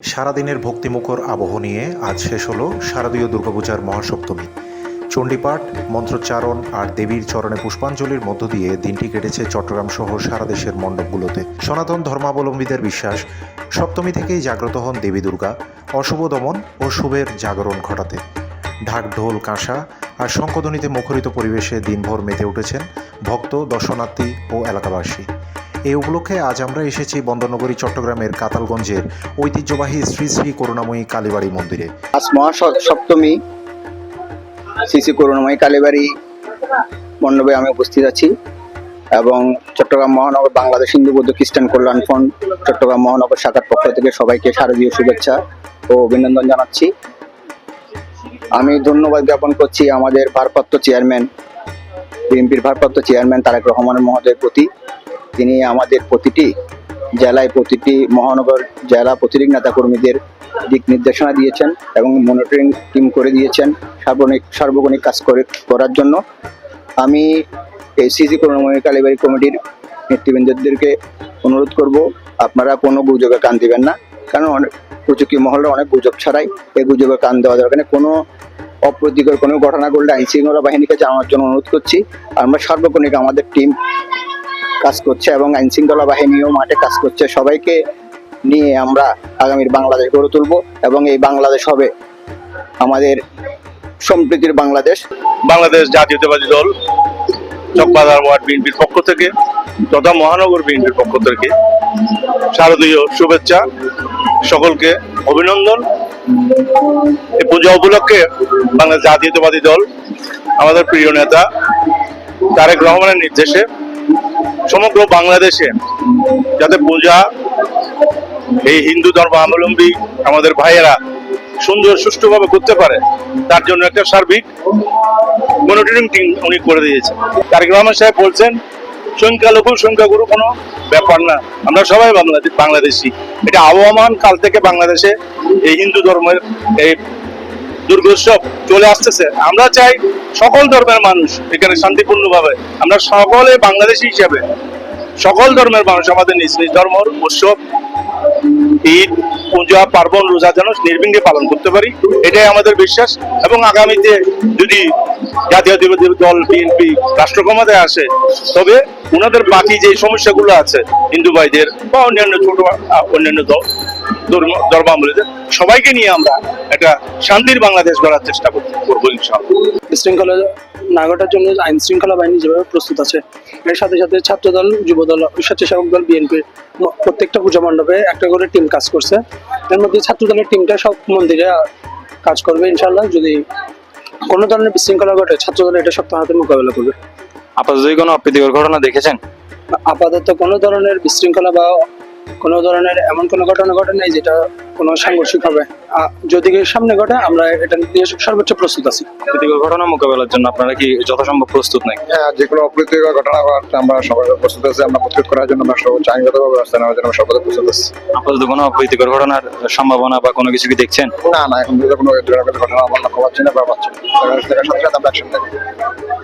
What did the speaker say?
সারাদিনের ভক্তিমুখর আবহ নিয়ে আজ শেষ হলো শারদীয় দুর্গাপূজার মহাসপ্তমী। চণ্ডীপাঠ, মন্ত্রোচ্চারণ আর দেবীর চরণে পুষ্পাঞ্জলির মধ্য দিয়ে দিনটি কেটেছে চট্টগ্রাম সহ সারা দেশের মণ্ডপগুলোতে। সনাতন ধর্মাবলম্বীদের বিশ্বাস, সপ্তমী থেকেই জাগ্রত হন দেবী দুর্গা, অশুভ দমন ও শুভের জাগরণ ঘটাতে। ঢাক ঢোল, কাঁসা আর শঙ্খধ্বনিতে মুখরিত পরিবেশে দিনভর মেতে উঠেছেন ভক্ত, দর্শনার্থী ও এলাকাবাসী। এই উপলক্ষে আজ আমরা এসেছি বন্দরনগরী, চট্টগ্রামের কাতালগঞ্জের ঐতিহ্যবাহী শ্রী শ্রী করুণাময়ী কালীবাড়ি মন্দিরে। আজ সপ্তমী শ্রী শ্রী করুণাময়ী কালীবাড়ি মণ্ডপে আমি উপস্থিত আছি এবং চট্টগ্রাম মহানগর, বাংলাদেশ হিন্দু বৌদ্ধ খ্রিস্টান কল্যাণ ফ্রন্ট চট্টগ্রাম মহানগর শাখার পক্ষ থেকে সবাইকে শারদীয় শুভেচ্ছা ও অভিনন্দন জানাচ্ছি। আমি ধন্যবাদ জ্ঞাপন করছি আমাদের ভারপ্রাপ্ত চেয়ারম্যান বিএনপির ভারপ্রাপ্ত চেয়ারম্যান তারেক রহমান মহোদয়ের প্রতি। তিনি আমাদের প্রতিটি জেলায় প্রতিটি মহানগর জেলা প্রতিটি নেতাকর্মীদের দিক নির্দেশনা দিয়েছেন এবং মনিটরিং টিম করে দিয়েছেন সার্বনিক সার্বজনীন কাজ করে, করার জন্য। আমি এই সিজি করুণাময়ী কালীবাড়ি কমিটির নেতৃবৃন্দদেরকে অনুরোধ করব, আপনারা কোনো গুজবে কান দিবেন না, কারণ অনেক প্রযুক্তি মহলে অনেক গুজব ছাড়াই এই গুজবে কান দেওয়া দরকার নেই। কোনো অপ্রীতিকর কোনো ঘটনা ঘটলে আইন শৃঙ্খলা বাহিনীকে জানানোর জন্য অনুরোধ করছি। আমরা সার্বক্ষণিক আমাদের টিম কাজ করছে এবং আইন শৃঙ্খলা বাহিনীও মাঠে কাজ করছে। সবাইকে নিয়ে আমরা আগামীর বাংলাদেশ গড়ে তুলব এবং এই বাংলাদেশ হবে আমাদের সম্প্রীতির বাংলাদেশ। বাংলাদেশ জাতীয়তাবাদী দল, চকবাজার ওয়ার্ড বিএনপির পক্ষ থেকে তথা মহানগর বিএনপির পক্ষ থেকে শারদীয় শুভেচ্ছা, সকলকে অভিনন্দন। এই পূজা উপলক্ষে বাংলাদেশ জাতীয়তাবাদী দল, আমাদের প্রিয় নেতা তারেক রহমানের নির্দেশে সমগ্র বাংলাদেশে যাতে পূজা, এই হিন্দু ধর্মাবলম্বী আমাদের ভাইয়েরা সুন্দর, সুষ্ঠুভাবে করতে পারে, তার জন্য একটা সার্বিক মনিটরিং টিম উনি করে দিয়েছেন। তারেক রহমান সাহেব বলছেন সংখ্যালঘু সংখ্যাগুরু কোনো ব্যাপার না। আমরা সবাই বাংলাদেশ বাংলাদেশি। এটা আবহমান কাল থেকে বাংলাদেশে এই হিন্দু ধর্মের এই দুর্গোৎসব চলে আসতেছে। আমরা চাই সকল ধর্মের মানুষ এখানে শান্তিপূর্ণভাবে, আমরা সকলে বাংলাদেশি হিসেবে, সকল ধর্মের মানুষ আমাদের নিজ নিজ ধর্ম, উৎসব, ঈদ, পূজা, পার্বণ, রোজা যেন নির্বিঘ্নে পালন করতে পারি, এটাই আমাদের বিশ্বাস। এবং আগামীতে যদি জাতীয় দল, বিএনপি, রাষ্ট্র ক্ষমতায় আসে, তবে ওনাদের বাকি যে সমস্যাগুলো আছে, হিন্দু ভাইদের বা অন্যান্য ছোট, অন্যান্য দল, ধর্ম ধর্মাবলীদের সবাইকে নিয়ে আমরা একটা শান্তির বাংলাদেশ গড়ার চেষ্টা করব ইনশাআল্লাহ। শৃঙ্খলা না ঘটার জন্য আইন শৃঙ্খলা বাহিনী যেভাবে প্রস্তুত আছে এর সাথে সাথে ছাত্রদল যুবদল স্বেচ্ছাসেবক দল বিএনপির প্রত্যেকটা পূজা মণ্ডপে একটা করে টিম কাজ করছে। এর মধ্যে ছাত্রদলের টিমটা সব মন্দিরে কাজ করবে ইনশাল্লাহ যদি কোনো ধরনের বিশৃঙ্খলা ঘটে ছাত্রদল এটা সপ্তাহ হাতে মোকাবেলা করবে। আপাতত কোনো অপ্রীতিকর ঘটনা দেখেছেন? আপাতত কোনো ধরনের বিশৃঙ্খলা বা কোনো ধরনের এমন কোনো ঘটনা ঘটে নাই যেটা কোনো সাংঘর্ষিক হবে। যদি সামনে ঘটে আমরা এটা নিয়ে সর্বোচ্চ প্রস্তুত আছি। ঘটনা মোকাবেলার জন্য আপনারা কি যথাসম্ভব প্রস্তুত নাকি? হ্যাঁ যে কোনো অপ্রীতিকর ঘটনা আমরা সবাই প্রস্তুত আছি আমরা প্রতিরোধ করার জন্য আমরা সর্বোচ্চ আইনগতভাবে ব্যবস্থা নেওয়ার জন্য আমরা সর্বদা প্রস্তুত আছি। আপাতত কোনো অপ্রীতিকর ঘটনার সম্ভাবনা বা কোনো কিছু কি দেখছেন? না না এখন কোনো কোনো ঘটনা আমরা লক্ষ্য পাচ্ছি না বা পাচ্ছি না। দেখার সাথে সাথে আমরা অ্যাকশন নেব